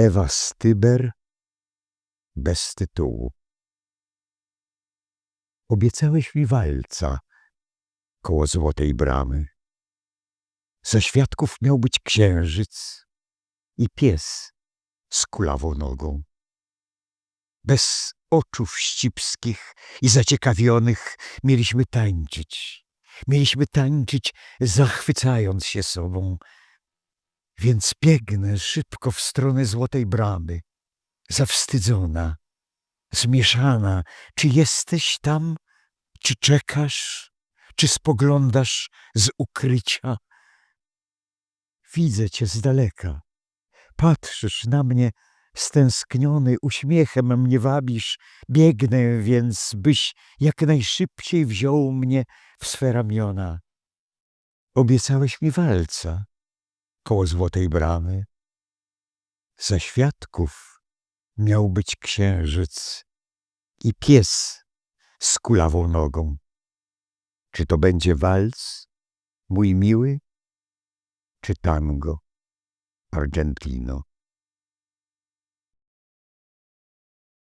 Ewa Styber bez tytułu. Obiecałeś mi walca koło złotej bramy. Ze świadków miał być księżyc i pies z kulawą nogą. Bez oczu wścibskich i zaciekawionych mieliśmy tańczyć. Mieliśmy tańczyć, zachwycając się sobą. Więc biegnę szybko w stronę złotej bramy, zawstydzona, zmieszana. Czy jesteś tam? Czy czekasz? Czy spoglądasz z ukrycia? Widzę cię z daleka. Patrzysz na mnie stęskniony, uśmiechem mnie wabisz. Biegnę więc, byś jak najszybciej wziął mnie w swe ramiona. Obiecałeś mi walca koło złotej bramy. Za świadków miał być księżyc i pies z kulawą nogą. Czy to będzie walc, mój miły, czy tango, Argentino?